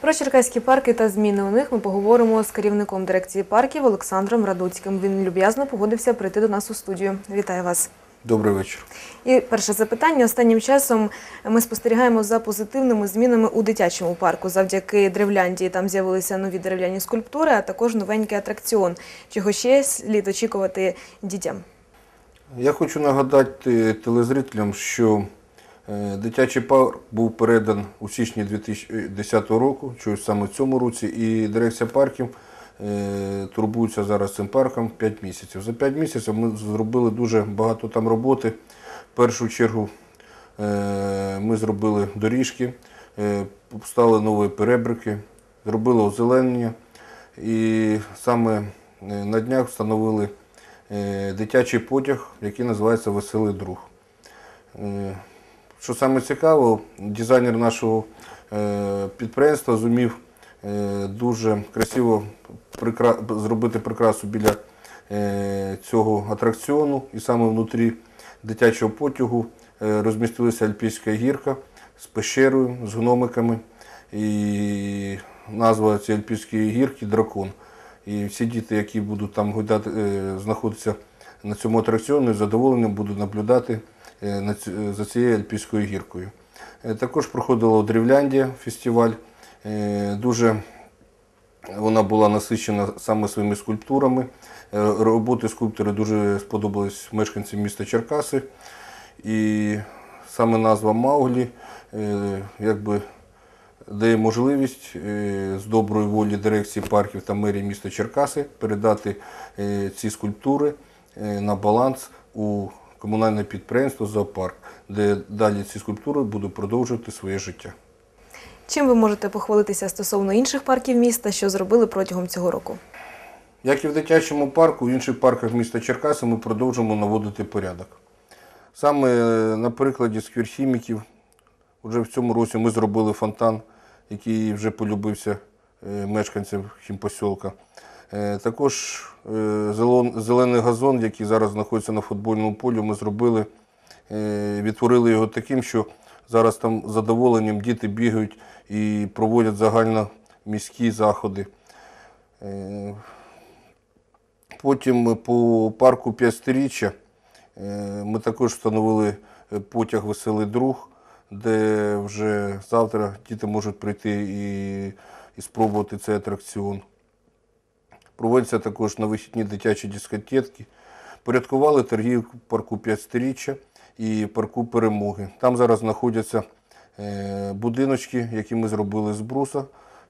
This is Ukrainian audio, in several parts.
Про черкаські парки та зміни у них ми поговоримо з керівником дирекції парків Олександром Радуцьким. Він люб'язно погодився прийти до нас у студію. Вітаю вас. Добрий вечір. І перше запитання. Останнім часом ми спостерігаємо за позитивними змінами у дитячому парку. Завдяки Древляндії там з'явилися нові дерев'яні скульптури, а також новенький атракціон. Чого ще слід очікувати дітям? Я хочу нагадати телезрителям, що дитячий парк був передан у січні 2010 року, чогось саме в цьому році, і дирекція парків е, турбується зараз цим парком 5 місяців. За 5 місяців ми зробили дуже багато там роботи. В першу чергу е, ми зробили доріжки, е, поставили нові перебрики, зробили озеленення. І саме е, на днях встановили е, дитячий потяг, який називається Веселий друг. Що саме цікаво, дизайнер нашого е, підприємства зумів е, дуже красиво зробити прикрасу біля е, цього атракціону. І саме внутрі дитячого потягу розмістилася альпійська гірка з пещерою, з гномиками. І назва цієї альпійської гірки дракон. І всі діти, які будуть там гуляти, знаходитися на цьому атракціоні, з задоволенням будуть наблюдати е, ць- за цією альпійською гіркою. Е, Також проходила Дрівляндія фестиваль. Е, Дуже вона була насичена саме своїми скульптурами. Е, Роботи скульптори дуже сподобались мешканцям міста Черкаси. І саме назва Мауглі е, якби дає можливість е, з доброї волі дирекції парків та мерії міста Черкаси передати е, ці скульптури е, на баланс у комунальне підприємство Зоопарк, де далі ці скульптури будуть продовжувати своє життя. Чим ви можете похвалитися стосовно інших парків міста, що зробили протягом цього року? Як і в дитячому парку, в інших парках міста Черкаси ми продовжимо наводити порядок. Саме е, на прикладі сквірхіміків, вже в цьому році ми зробили фонтан, який вже полюбився е, мешканцям хімпосілка. Е, Також е, зелений газон, який зараз знаходиться на футбольному полі, ми зробили, е, відтворили його таким, що зараз там задоволенням діти бігають і проводять загальноміські заходи. Потім по парку П'ятсторіччя е, ми також встановили потяг Веселий друг, де вже завтра діти можуть прийти і, і спробувати цей атракціон. Проводяться також на вихідні дитячі дискотеки. Порядкували торгів парку П'ятсторіччя і парку Перемоги. Там зараз знаходяться е, будиночки, які ми зробили з бруса,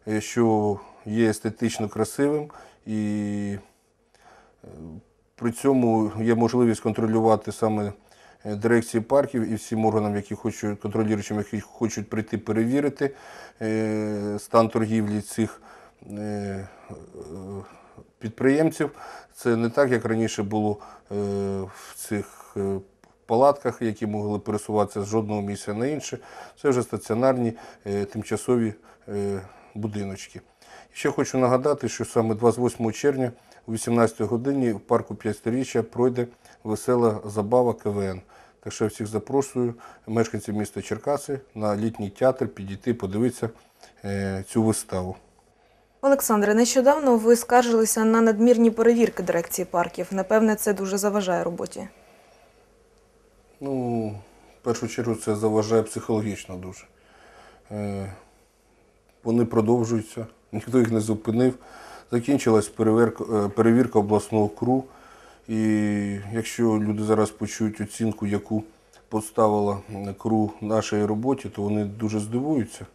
е, що є естетично красивим і при цьому є можливість контролювати саме е, дирекції парків і всім органам, які хочуть, контролюючим, які хочуть прийти перевірити е, стан торгівлі цих е, е, підприємців. Це не так, як раніше було е, в цих е, палатках, які могли пересуватися з жодного місця на інше. Це вже стаціонарні е, тимчасові будиночки. Ще хочу нагадати, що саме 28 червня о 18 годині в парку П'ятсторіччя пройде весела забава КВН. Так що я всіх запрошую мешканців міста Черкаси на літній театр підійти, подивитися цю виставу. Олександре, нещодавно ви скаржилися на надмірні перевірки дирекції парків. Напевне, це дуже заважає роботі. Ну, в першу чергу це заважає психологічно дуже. Е, Вони продовжуються, ніхто їх не зупинив. Закінчилась перевірка, е, перевірка обласного КРУ. І якщо люди зараз почують оцінку, яку поставила КРУ нашій роботі, то вони дуже здивуються.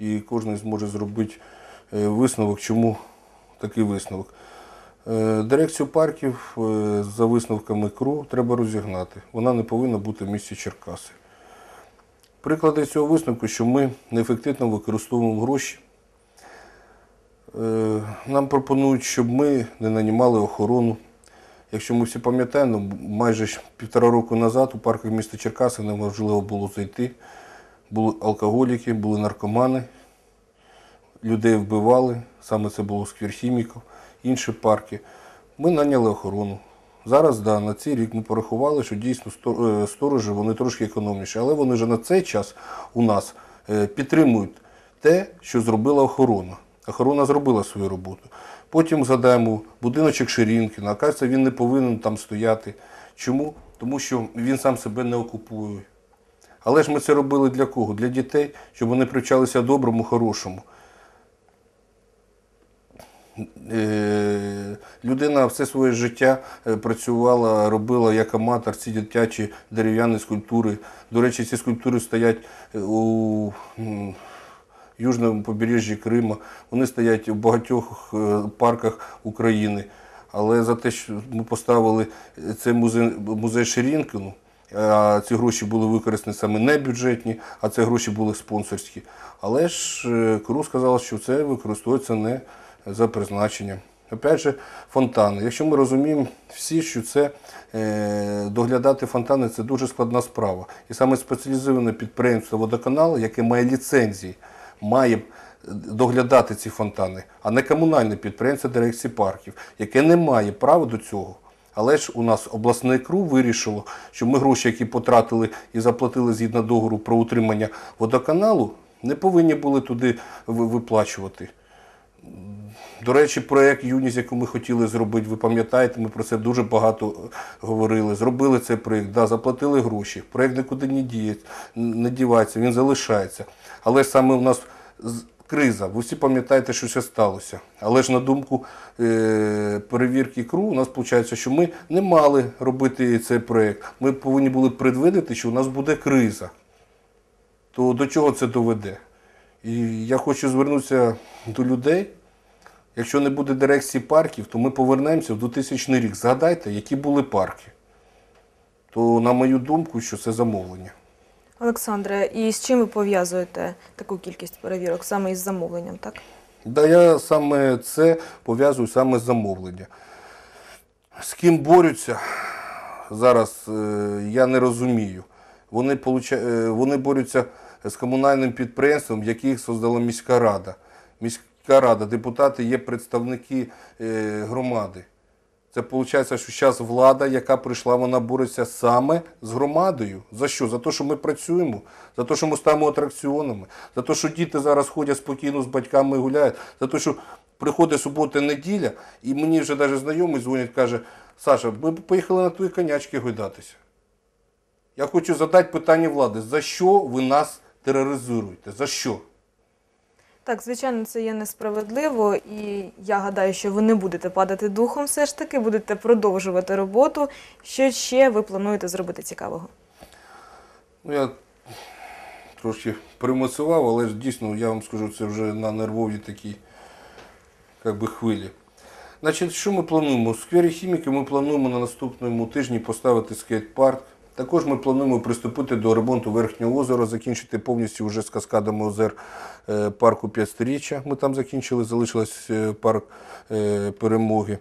І кожен зможе зробити е, висновок, чому такий висновок. Е, Дирекцію парків е, за висновками КРУ треба розігнати. Вона не повинна бути в місті Черкаси. Приклади цього висновку, що ми неефективно використовуємо гроші. Е, Нам пропонують, щоб ми не нанімали охорону. Якщо ми всі пам'ятаємо, майже півтора року назад у парках міста Черкаси неможливо було зайти. Були алкоголіки, були наркомани, людей вбивали, саме це було сквірхіміків, інші парки. Ми наняли охорону. Зараз да, на цей рік ми порахували, що дійсно е, сторожі вони трошки економніші, але вони вже на цей час у нас е, підтримують те, що зробила охорона. Охорона зробила свою роботу. Потім згадаємо будиночок Ширінкіна. Оказується, він не повинен там стояти. Чому? Тому що він сам себе не окупує. Але ж ми це робили для кого? Для дітей, щоб вони привчалися доброму, хорошому. Е, Людина все своє життя е, працювала, робила як аматор ці дитячі дерев'яні скульптури. До речі, ці скульптури стоять е, у южному побережжі Крима. Вони стоять у багатьох парках України. Але за те, що ми поставили цей музей, музей Ширінкину, а ці гроші були використані саме не бюджетні, а це гроші були спонсорські. Але ж КРУ сказала, що це використовується не за призначенням. Опять же, фонтани. Якщо ми розуміємо всі, що це е, доглядати фонтани це дуже складна справа. І саме спеціалізоване підприємство водоканал, яке має ліцензії, має доглядати ці фонтани, а не комунальне підприємство дирекції парків, яке не має права до цього. Але ж у нас обласне КРУ вирішило, що ми гроші, які потратили і заплатили згідно договору про утримання водоканалу, не повинні були туди виплачувати. До речі, проєкт Юніс, який ми хотіли зробити, ви пам'ятаєте, ми про це дуже багато е, говорили. Зробили цей проєкт, да, заплатили гроші. Проєкт нікуди не діє, не дівається, він залишається. Але саме у нас криза. Ви всі пам'ятаєте, що це сталося. Але ж на думку е, перевірки КРУ, у нас виходить, що ми не мали робити цей проєкт. Ми повинні були предвидити, що у нас буде криза. То до чого це доведе? І я хочу звернутися до людей. Якщо не буде дирекції парків, то ми повернемося в 2000 рік. Згадайте, які були парки. То, на мою думку, що це замовлення. Олександре, і з чим ви пов'язуєте таку кількість перевірок саме із замовленням, так? Да, я саме це пов'язую саме з замовлення. З ким борються зараз, е, я не розумію. Вони, е, вони борються з комунальним підприємством, яких создала міська рада. Рада, депутати є представники е, громади. Це виходить, що зараз влада, яка прийшла, вона бореться саме з громадою. За що? За те, що ми працюємо, за те, що ми ставимо атракціонами, за те, що діти зараз ходять спокійно з батьками і гуляють, за те, що приходить субота, неділя, і мені вже навіть знайомий дзвонить, каже, Саша, ми поїхали на твої конячки гойдатися. Я хочу задати питання влади, за що ви нас тероризуєте? За що? Так, звичайно, це є несправедливо, і я гадаю, що ви не будете падати духом, все ж таки, будете продовжувати роботу. Що ще ви плануєте зробити цікавого? Ну, я трошки примацював, але ж дійсно, я вам скажу, це вже на нервовій такій як би, хвилі. Значить, що ми плануємо? У сквері хіміки ми плануємо на наступному тижні поставити скейт-парк. Також ми плануємо приступити до ремонту верхнього озера, закінчити повністю вже з каскадами озер е, парку 500-річчя. Ми там закінчили, залишилось е, парк е, перемоги.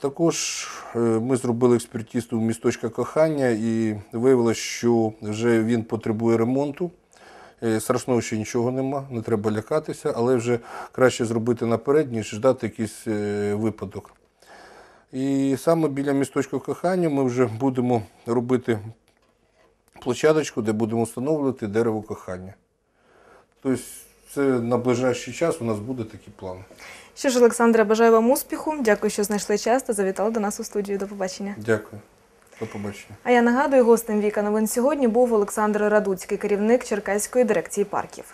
Також ми зробили експертизу місточка кохання і виявилося, що вже він потребує ремонту. Страшного ще нічого нема, не треба лякатися, але вже краще зробити наперед, ніж ждати якийсь випадок. І саме біля місточка кохання ми вже будемо робити площадочку, де будемо встановлювати дерево кохання. Тобто це на ближайший час у нас буде такі плани. Що ж, Олександре, бажаю вам успіху. Дякую, що знайшли час та завітали до нас у студію. До побачення. Дякую. До побачення. А я нагадую, гостем Віка новин сьогодні був Олександр Радуцький, керівник Черкаської дирекції парків.